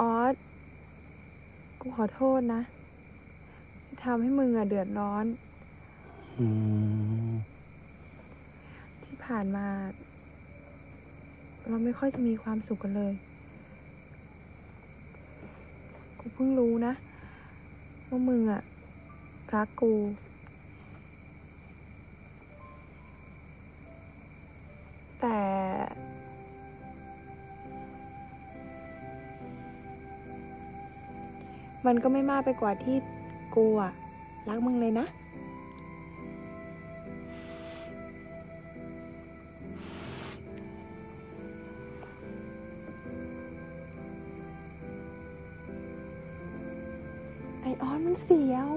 ออสกูขอโทษนะที่ทำให้มึงอะเดือดร้อน อืม ที่ผ่านมา เราไม่ค่อยจะมีความสุขกันเลย กูเพิ่งรู้นะ ว่ามึงอะรักกู มันก็ไม่มากไปกว่าที่กูอะรักมึงเลยนะ ไอออนมันเสียว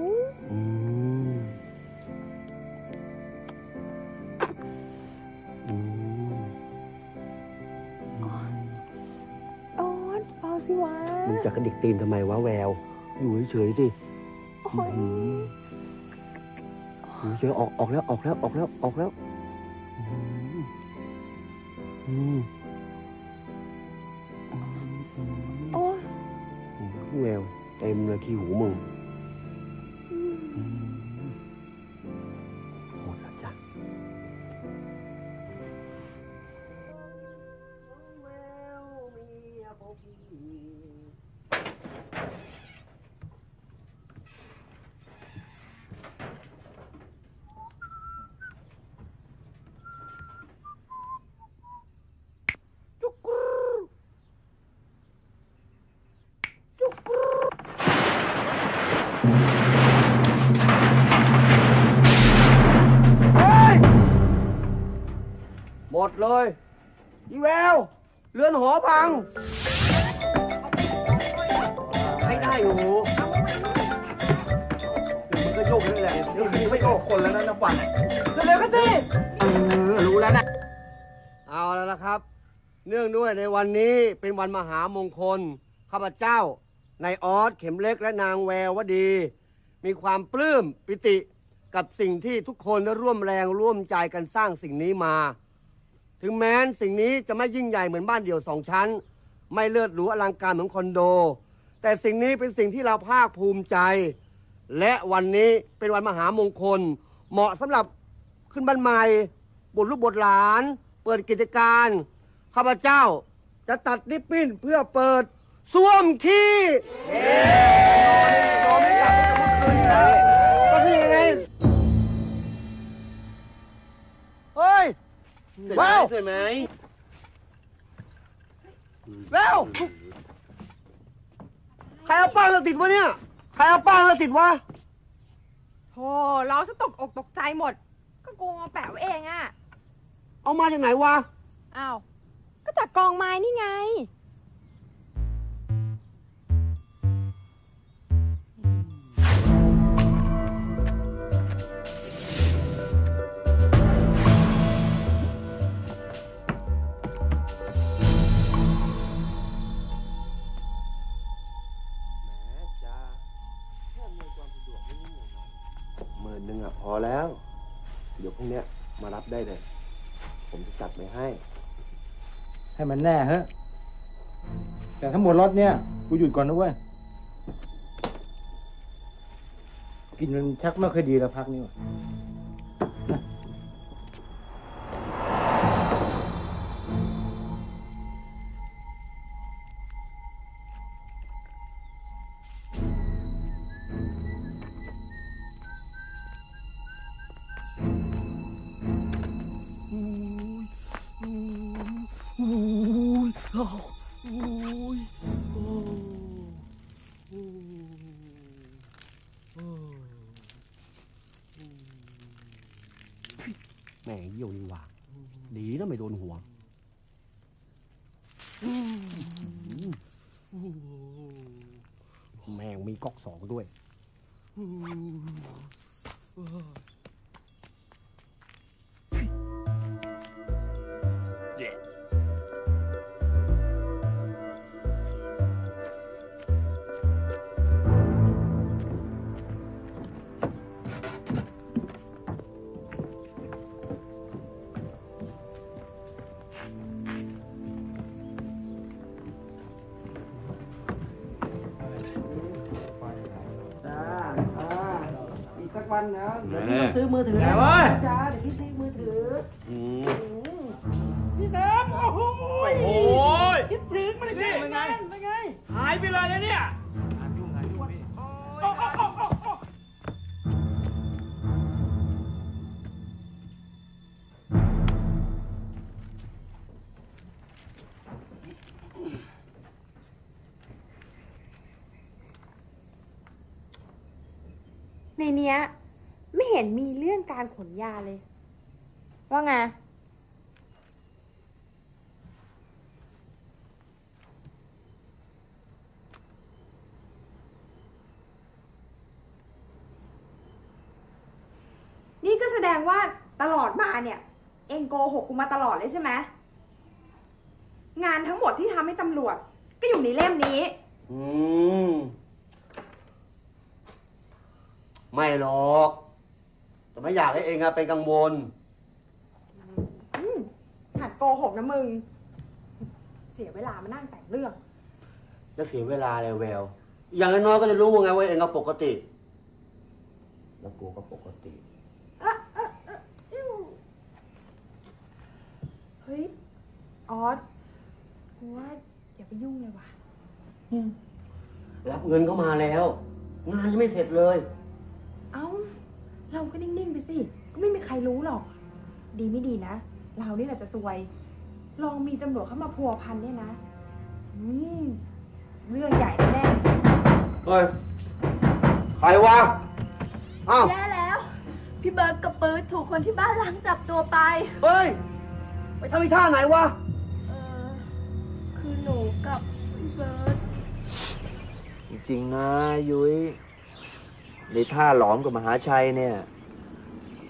อืมอืมออนเบาสิวะ มึงจะกระดิกตีนทำไมวะแวว อยู่เฉยๆสิโอ้ยอืมอยู่เฉยๆออกออกแล้วออกแล้วออกแล้วออกแล้วอืมอืมอืมอืมโอ้ยแววเต็มเลยขี้หูมึง หมดเลยอีแววเรือนหอพังให้ได้อยู่มันก็โยกนั่นแหละเดี๋ยวคืนไม่โยกคนแล้วนะนะปันเร็วๆกันสิเออรู้แล้วนะเอาแล้วนะครับ เนื่องด้วยในวันนี้เป็นวันมหามงคลข้าพเจ้า นายออสเข็มเล็กและนางแวววดี มีความปลื้มปิติกับสิ่งที่ทุกคนได้ร่วมแรงร่วมใจกันสร้างสิ่งนี้มา ถึงแม้นสิ่งนี้จะไม่ยิ่งใหญ่เหมือนบ้านเดี่ยวสองชั้น ไม่เลิศหรูอลังการเหมือนคอนโด แต่สิ่งนี้เป็นสิ่งที่เราภาคภูมิใจ และวันนี้เป็นวันมหามงคล เหมาะสำหรับขึ้นบ้านใหม่บุตรลูกบุตรหลาน เปิดกิจการข้าพเจ้าจะตัดริบบิ้นเพื่อเปิด ส้วมขี้นอนไม่หลับก็คือยังไงเฮ้ยว้าวใช่ไหมเร็วใครเอาป้ายมาติดวะเนี่ย ใครเอาป้ายมาติดวะโธ่เราจะตกอกตกใจหมด ก็กูมาแปะไว้เองอะเอามาจากไหนวะ อ้าว ก็จากกองไม้นี่ไง มื่นหนึ่งอะพอแล้ว เดี๋ยวพรุ่งเนี้ยมารับได้เลย ผมจะจัดไปให้ ให้มันแน่เฮ้ะแต่ทั้งหมดรถเนี่ย กูหยุดก่อนนะเว้ย กินมันชักไม่ค่อยดีแล้วพักนี้ว่ะ แม่งเยี่ยวนี่ว่าดีนะไม่โดนหัวแม่งมีก๊อกสองด้วย กันนะเดี๋ยวพี่ซื้อมือถือนะจ้าเดี๋ยวพี่ซื้อมือถืออืมพี่แซมโอ้โหโอ้ยคิดถึงมันเลยเป็นไงเป็นไงหายไปเลยนะเนี่ยในเนี้ย ไม่เห็นมีเรื่องการขนยาเลย ว่าไงนี่ก็แสดงว่าตลอดมาเนี่ย เองโกหกกูมาตลอดเลยใช่ไหมงานทั้งหมดที่ทำให้ตำรวจ ก็อยู่ในเล่มนี้ อืม ไม่หรอก แต่ไม่อยากให้เองอะเป็นกังวล อืมหัดโกหกนะมึง เสียเวลามานั่งแต่งเรื่อง จะเสียเวลาเลยแวว อย่างน้อยๆก็จะรู้ไงว่าเองก็ปกติ แล้วกูก็ปกติเฮ้ย ออสกูว่าอย่าไปยุ่งเลยว่ะ รับเงินเข้ามาแล้ว งานยังไม่เสร็จเลย เอ้า เราก็นิ่งๆไปสิ ก็ไม่มีใครรู้หรอก ดีไม่ดีนะ เรานี่แหละจะซวย ลองมีตำรวจเข้ามาพัวพันเนี่ยนะนี่เรื่องใหญ่แน่เฮ้ย ใครวะอ้าวแย่แล้ว พี่เบิร์ดกับปื๊ดถูกคนที่บ้านล้างจับตัวไป เฮ้ย ไปทำอีท่าไหนวะ เออ คือหนูกับพี่เบิร์ดจริงๆนะยุ้ย ในท่าหลอมกับมหาชัยเนี่ย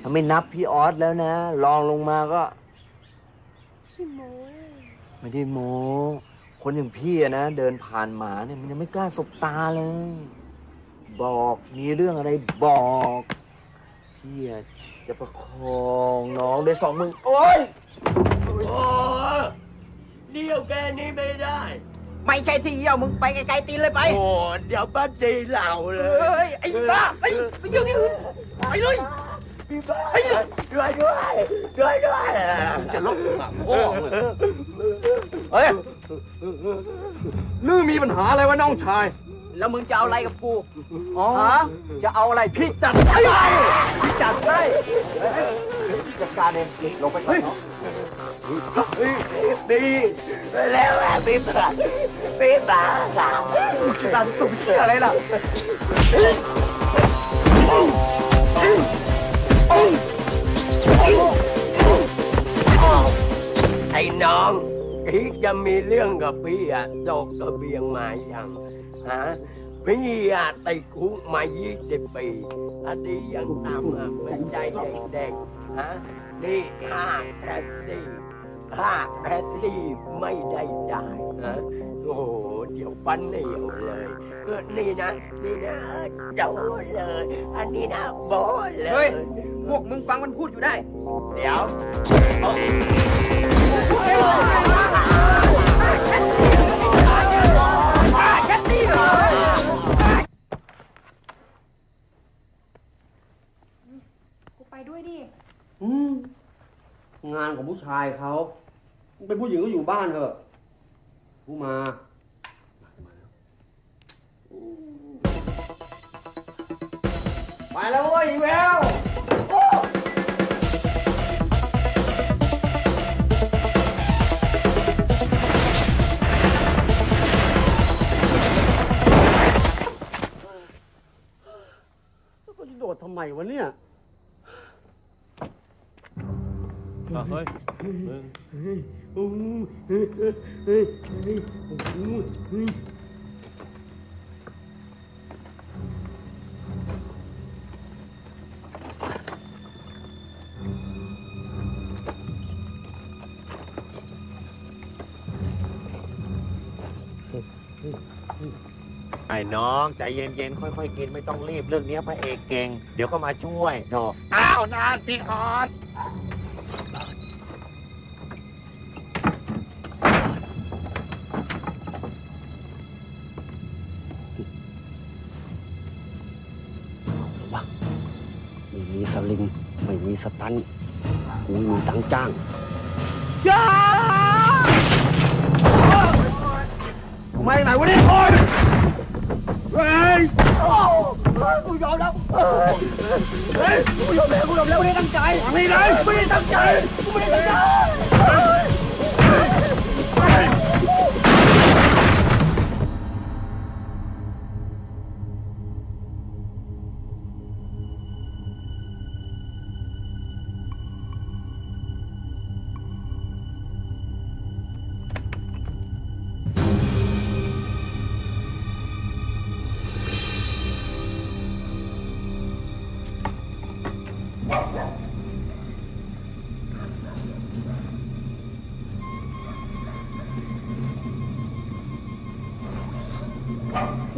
ถ้าไม่นับพี่ออสแล้วนะลองลงมาก็ขี้โม้ไม่ได้โมคนอย่างพี่อะนะเดินผ่านหมาเนี่ยมันยังไม่กล้าสบตาเลย บอกมีเรื่องอะไรบอกพี่อะจะประคองน้องด้วยสองมือโอ๊ยโอ้เดี่ยวแกนี้ไม่ได้ ไม่ใช่ที่เยี่ยวมึงไปไกลๆตีนเลยไป โอ้เดี๋ยวป้าตีเหล่าเลเฮ้ยยไอ้บ้าไปไปเยี่ยวที่อื่นไปเลย พี่บ้าด้วยด้วยด้วยด้วยจะลบปากพ่อมึงเฮ้ยลือมีปัญหาอะไรวะน้องชาย แล้วมึงจะเอาอะไรกับกูฮะจะเอาอะไรพี่จัดให้พี่จัดให้จัดการเองลงไปก่อนเนาะดีแล้วแหละพี่บ้าพี่บ้าจัดสุดเชื่ออะไรล่ะไอ้น้องพี่จะมีเรื่องกับพี่อะตกระเบียงมาอย่าง ฮะพี่อะติดคุกมายี่สิบปีอันนี้ยังตามอะเป็นใจเด็กๆฮะนี่ค่าแท็กซี่ค่าแท็กซี่ไม่ได้จ่ายฮะโอ้โหเดี๋ยวปันเหนียวเลยเออนี่นะนี่นะโดนเลย อันนี้นะโบนเลเฮ้ยยพวกมึงฟังมันพูดอยู่ได้ เดี๋ยว ชายเขาเป็นผู้หญิงก็อยู่บ้านเถอะผู้มาไปแล้วเว้ยอีแววแล้วก็จะโดดทำไมวะเนี่ย ไอ้น้องใจเย็นๆค่อยๆกินไม่ต้องรีบเรื่องนี้พระเอกเก่ง เดี๋ยวก็มาช่วยโธ่อ้าวนานพี่ออส ลิงไม่มีสตันท์กูไม่มีตังค์จ้างไม่ไหนวะเนี่ยโอ้ยเฮ้ยกูยอมแล้วเฮ้ยกูยอมแล้วกูยอมแล้วไม่ได้ตั้งใจไม่ได้ไม่ได้ตั้งใจกูไม่ได้ตั้งใจ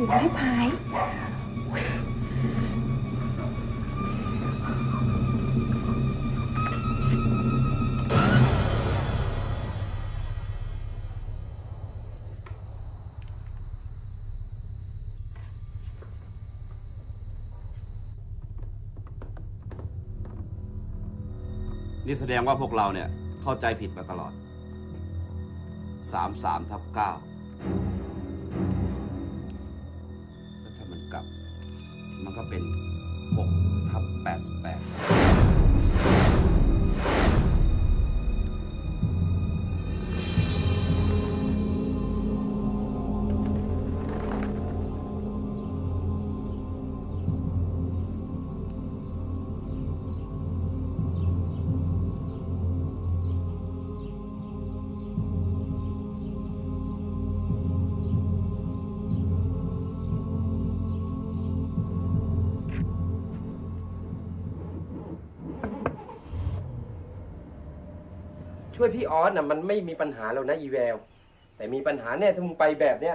สีไม้พายนี่แสดงว่าพวกเราเนี่ย เข้าใจผิดมาตลอด สามสามทับเก้า กับ มันก็เป็น6ทับ88 อนพี่ออสน่ะมันไม่มีปัญหาแล้วนะอีแวว แต่มีปัญหาแน่ถ้ามึงไปแบบเนี้ย